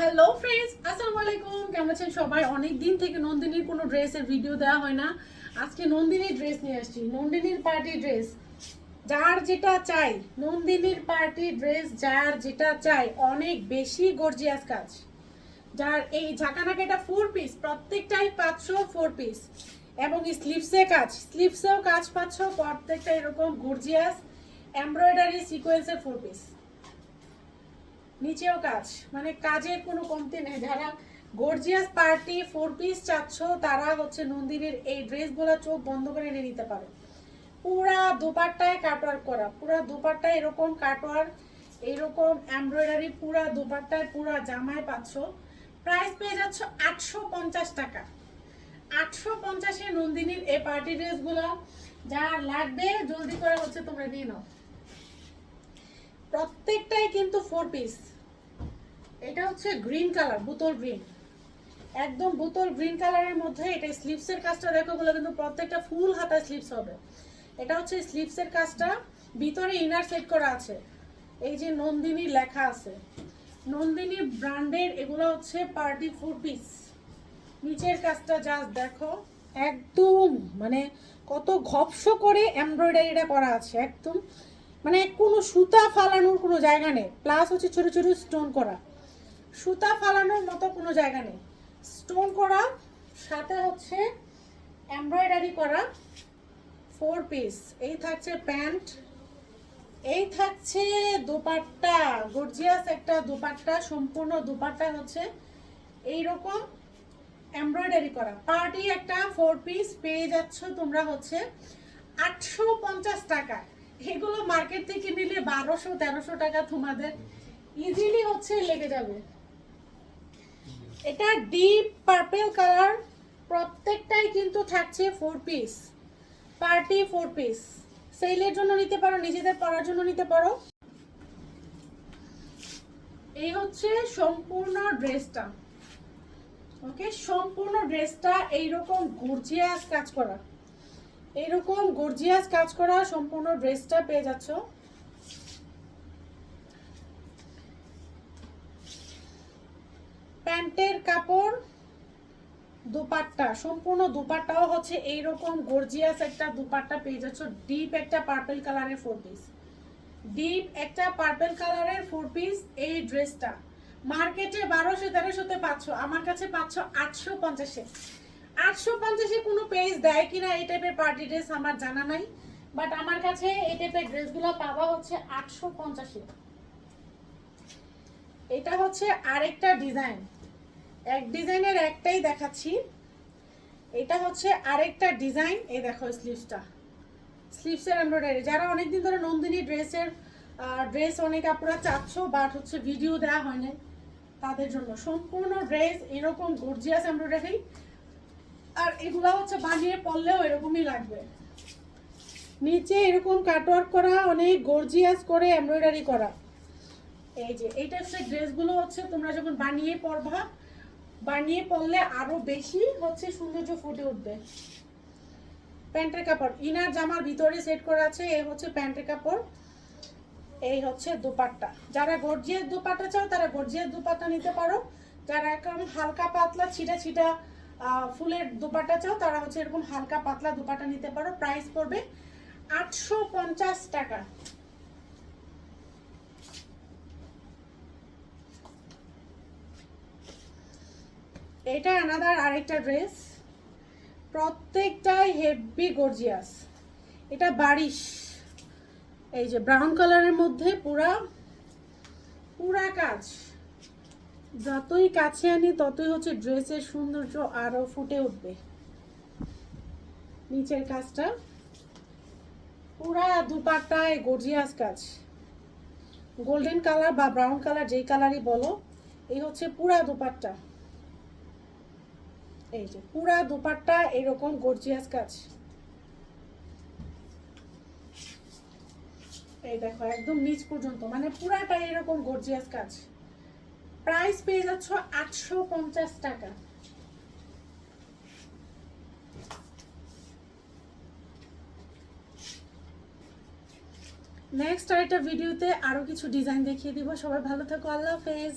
Hello friends আসসালামু আলাইকুম কেমন আছেন সবাই? অনেক দিন থেকে নন্দিনীর কোনো ড্রেসের ভিডিও দেওয়া হয় না। আজকে নন্দিনীর ড্রেস নিয়ে আসছি। নন্দিনীর পার্টি ড্রেস যার যেটা চাই, নন্দিনীর পার্টি ড্রেস যার যেটা চাই, অনেক বেশি গর্জিয়াস কাজ। যার এই ঝাঁকানাকে এটা ফোর পিস প্রত্যেকটাই পাঁচশো ফোর পিস এবং স্লিভসে কাজ। স্লিভসেও কাজ পাচ্ছ, প্রত্যেকটা এরকম গর্জিয়াস এমব্রয়ডারি সিকোয়েন্সের ফোর পিস নিচেও কাজ। মানে কাজের কোনো কমতি নেই। যারা গর্জিয়াস পার্টি ফোর পিস চাচ্ছ, তারা হচ্ছে নন্দিনীর এই ড্রেসগুলো চোখ বন্ধ করে নিয়ে নিতে পারো। পুরা দুপাট্টায় কাটওয়ার্ক করা, পুরা দুপাট্টায় এরকম কাটওয়ার্ক এরকম এমব্রয়ডারি পুরা দুপাট্টায় পুরা জামায় পাচ্ছ। প্রাইস পেয়ে যাচ্ছ আটশো পঞ্চাশ টাকা। আটশো পঞ্চাশে নন্দিনীর এই পার্টি ড্রেসগুলো যা লাগবে জলদি করে হচ্ছে তোমরা নিয়ে নাও। প্রত্যেকটাই কিন্তু ফোর পিস এটা হচ্ছে গ্রিন কালার বোতল গ্রিন একদম বোতল গ্রিন কালারের মধ্যে এটা স্লিভসের কাজটা দেখো বলে কিন্তু প্রত্যেকটা ফুল হাতা স্লিভস হবে। এটা হচ্ছে স্লিভসের কাজটা, ভিতরে ইনার সেট করা আছে। এই যে নন্দিনী লেখা আছে। নন্দিনী ব্র্যান্ডের এগুলো হচ্ছে পার্টি ফোর পিস নিচের কাজটা জাস্ট দেখো, একদম মানে কত ঘপস করে এমব্রয়ডারিটা করা আছে, একদম মানে কোনো সুতা ফালানোর কোনো জায়গা নেই। প্লাস হচ্ছে ছোট ছোট স্টোন করা। সুতা ফালানোর মতো কোনো জায়গা নেই। স্টোন করা, সাথে হচ্ছে এমব্রয়ডারি করা ফোর পিস এই থাকছে প্যান্ট এই থাকছে দুপাট্টা। গর্জিয়াস একটা দুপাট্টা, সম্পূর্ণ দুপাট্টা হচ্ছে এই রকম এমব্রয়ডারি করা। পার্টি একটা ফোর পিস পেয়ে যাচ্ছ তোমরা হচ্ছে আটশো পঞ্চাশ টাকা এগুলো মার্কেট থেকে নিলে বারোশো, তেরোশো টাকা তোমাদের ইজিলি হচ্ছে লেগে যাবে। এটা ডিপ পার্পেল কালার প্রত্যেকটাই কিন্তু থাকছে four piece party four piece সেলের জন্য নিতে পারো, নিজেদের পরার জন্য নিতে পারো। এই হচ্ছে সম্পূর্ণ ড্রেসটা। ওকে সম্পূর্ণ ড্রেসটা এইরকম গর্জিয়াস কাজ করা। এইরকম গর্জিয়াস কাজ করা সম্পূর্ণ ড্রেসটা পেয়ে যাচ্ছ। প্যান্টের কাপড়, দুপাট্টা, সম্পূর্ণ দুপাট্টাও হচ্ছে এইরকম গর্জিয়াস একটা দুপাট্টা পেয়ে যাচ্ছ। ডিপ একটা পার্পল কালারের ফোর পিস ডিপ একটা পার্পেল কালারের ফোর পিস এই ড্রেসটা মার্কেটে বারোশো, তেরোশোতে পাচ্ছ। আমার কাছে পাচ্ছ আটশো পঞ্চাশে আটশো পঞ্চাশে কোনো পেজ দেয় কিনা এই টাইপের পার্টি ড্রেস আমার জানা নাই বাট আমার কাছে এই টাইপের ড্রেসগুলো পাওয়া হচ্ছে আটশো পঞ্চাশে। এটা হচ্ছে আরেকটা ডিজাইন এক ডিজাইনের একটাই দেখাচ্ছি। এটা হচ্ছে আরেকটা ডিজাইন এই দেখো স্লিভসটা স্লিভসের এমব্রয়ডারি যারা অনেকদিন ধরে নন্দিনী ড্রেসের ড্রেস অনেক আপনারা চাচ্ছ বাট হচ্ছে ভিডিও দেওয়া হয় না তাদের জন্য। সম্পূর্ণ ড্রেস এরকম গর্জিয়াস এমব্রয়ডারি আর এগুলো হচ্ছে বানিয়ে পড়লেও এরকমই লাগবে। নিচে এরকম কাটওয়ার্ক করা, অনেক গর্জিয়াস করে এমব্রয়ডারি করা। এই যে এই টাইপসের ড্রেসগুলো হচ্ছে তোমরা যখন বানিয়ে পরবা, বানিয়ে পরলে আরও বেশি হচ্ছে সৌন্দর্য ফুটে উঠবে। প্যান্টের কাপড়, ইনার জামার ভিতরে সেট করা আছে, এই হচ্ছে প্যান্টের কাপড়। এই হচ্ছে দুপাট্টা। যারা গর্জিয়াস দুপাট্টা চাও, তারা গর্জিয়াস দুপাট্টা নিতে পারো। যারা একদম হালকা পাতলা, ছিটা ছিটা ফুলের দুপাট্টা চাও, তারা হচ্ছে এরকম হালকা পাতলা দুপাট্টা নিতে পারো। প্রাইস পড়বে আটশো পঞ্চাশ টাকা। এটা আনাদার আরেকটা ড্রেস প্রত্যেকটাই হেভি গর্জিয়াস এটা বারিশ। এই যে ব্রাউন কালারের মধ্যে পুরা পুরা কাজ। যতই কাছে আনি, ততই হচ্ছে ড্রেসের সৌন্দর্য আরও ফুটে উঠবে। নিচের কাজটা। পুরা দুপাট্টায় গর্জিয়াস কাজ। গোল্ডেন কালার বা ব্রাউন কালার যেই কালারই বলো, এই হচ্ছে পুরা দুপাট্টা। এই যে পুরা দুপাট্টা এরকম গর্জিয়াস কাজ। এই দেখো, একদম নিচ পর্যন্ত মানে পুরাটা এরকম গর্জিয়াস কাজ। প্রাইস পেয়ে যাচ্ছ আটশো পঞ্চাশ টাকা। নেক্সট আরেকটা ভিডিওতে আরও কিছু ডিজাইন দেখিয়ে দিব। সবাই ভালো থাকো, আল্লাহ হাফেজ।